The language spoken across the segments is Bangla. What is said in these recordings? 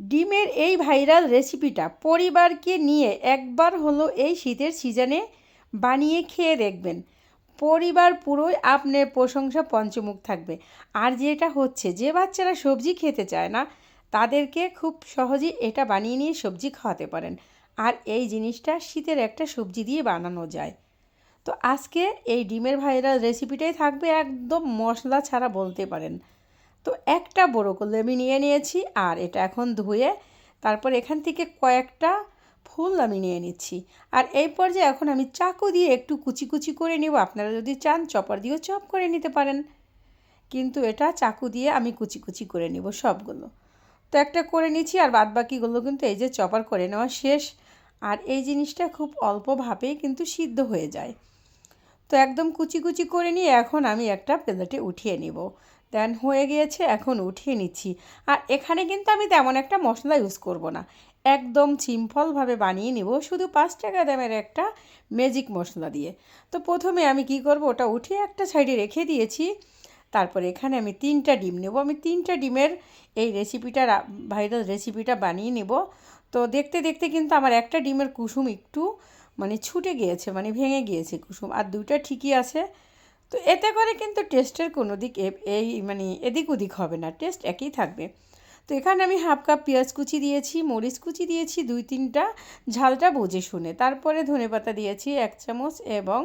ডিমের এই ভাইরাল রেসিপিটা পরিবারকে নিয়ে একবার হলো এই শীতের সিজনে বানিয়ে খেয়ে দেখবেন। পরিবার পুরোই আপনার প্রশংসা পঞ্চমুখ থাকবে। আর যেটা হচ্ছে, যে বাচ্চারা সবজি খেতে চায় না, তাদেরকে খুব সহজেই এটা বানিয়ে নিয়ে সবজি খাওয়াতে পারেন। আর এই জিনিসটা শীতের একটা সবজি দিয়ে বানানো যায়। তো আজকে এই ডিমের ভাইরাল রেসিপিটাই থাকবে, একদম মশলা ছাড়া বলতে পারেন। তো একটা বড় আমি নিয়ে নিয়েছি আর এটা এখন ধুয়ে তারপর এখান থেকে কয়েকটা ফুল আমি নিয়ে নিচ্ছি। আর এই পর্যায়ে এখন আমি চাকু দিয়ে একটু কুচি কুচি করে নেব। আপনারা যদি চান চপার দিয়েও চপ করে নিতে পারেন। কিন্তু এটা চাকু দিয়ে আমি কুচি কুচি করে নেব সবগুলো। তো একটা করে নিচ্ছি আর বাদ বাকিগুলো কিন্তু এই যে চপার করে নেওয়া শেষ। আর এই জিনিসটা খুব অল্প ভাবেই কিন্তু সিদ্ধ হয়ে যায়। তো একদম কুচি কুচি করে নিয়ে এখন আমি একটা প্লেটে উঠিয়ে নিব। দেন হয়ে গিয়েছে, এখন উঠিয়ে নিচ্ছি। আর এখানে কিন্তু আমি তেমন একটা মশলা ইউজ করব না। একদম সিম্পলভাবে বানিয়ে নিব, শুধু পাঁচ টাকা দামের একটা ম্যাজিক মশলা দিয়ে। তো প্রথমে আমি কি করব, ওটা উঠিয়ে একটা সাইডে রেখে দিয়েছি। তারপর এখানে আমি তিনটা ডিম নেব। আমি তিনটা ডিমের এই রেসিপিটা ভাইরাল রেসিপিটা বানিয়ে নেব। তো দেখতে দেখতে কিন্তু আমার একটা ডিমের কুসুম একটু মানে ছুটে গিয়েছে মানে ভেঙে গিয়েছে কুসুম। আর দুইটা ঠিকই আছে। তো এতে করে কিন্তু টেস্টের কোনো দিক এই মানে এদিক ওদিক হবে না টেস্ট একই থাকবে। তো এখানে আমি হাফ কাপ পেঁয়াজ কুচি দিয়েছি, মরিচ কুচি দিয়েছি, দুই তিনটা ঝালটা বুঝে শুনে। তারপরে ধনে পাতা দিয়েছি এক চামচ এবং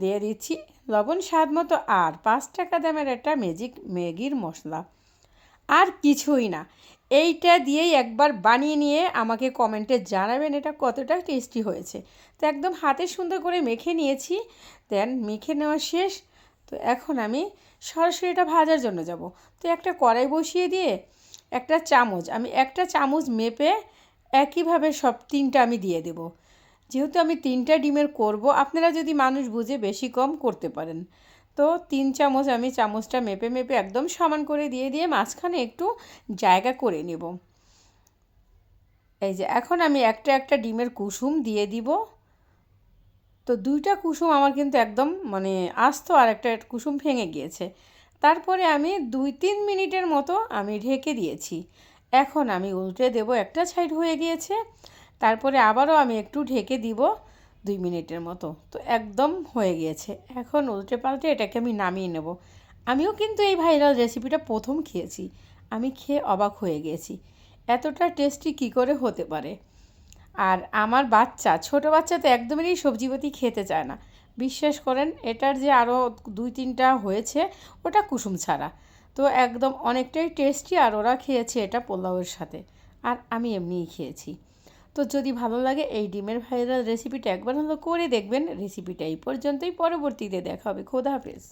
দিয়ে দিচ্ছি লবণ স্বাদ মতো আর পাঁচ টাকা দামের একটা ম্যাজিক ম্যাগির মশলা। আর কিছুই না, এইটা দিয়েই একবার বানিয়ে নিয়ে আমাকে কমেন্টে জানাবেন এটা কতটা টেস্টি হয়েছে। তো একদম হাতে সুন্দর করে মেখে নিয়েছি দেন মেখে নেওয়া শেষ তো এখন আমি সরাসরি এটা ভাজার জন্য যাব। তো একটা কড়াই বসিয়ে দিয়ে একটা চামচ, আমি একটা চামচ মেপে একইভাবে সব তিনটা আমি দিয়ে দেব। যেহেতু আমি তিনটা ডিমের করব, আপনারা যদি মানুষ বুঝে বেশি কম করতে পারেন। তো তিন চামচ আমি চামচটা মেপে মেপে একদম সমান করে দিয়ে দিয়ে মাঝখানে একটু জায়গা করে নেব। এই যে, এখন আমি একটা একটা ডিমের কুসুম দিয়ে দিব। তো দুইটা কুসুম আমার কিন্তু একদম মানে আস্ত আর একটা কুসুম ভেঙে গিয়েছে। তারপরে আমি দুই তিন মিনিটের মতো আমি ঢেকে দিয়েছি। এখন আমি উল্টে দেব একটা সাইড হয়ে গিয়েছে। তারপরে আবারও আমি একটু ঢেকে দিব দুই মিনিটের মতো। তো একদম হয়ে গিয়েছে। এখন উল্টে পাল্টে এটাকে আমি নামিয়ে নেব। আমিও কিন্তু এই ভাইরাল রেসিপিটা প্রথম খেয়েছি। আমি খেয়ে অবাক হয়ে গিয়েছি। এতটা টেস্টি কী করে হতে পারে? আর আমার বাচ্চা, ছোট বাচ্চা তো একদমই সবজিপাতি খেতে চায় না। বিশ্বাস করেন, এটার যে আরও দুই তিনটা হয়েছে, ওটা কুসুম ছাড়া। তো একদম অনেকটাই টেস্টি আর ওরা খেয়েছে এটা পোলাওয়ের সাথে। আর আমি এমনিই খেয়েছি। তো যদি ভালো লাগে এই ডিমের ভাইরাল রেসিপিটা একবার হলো করে দেখবেন। রেসিপিটা এই পর্যন্তই। পরবর্তীতে দেখা হবে। খোদা হাফেজ।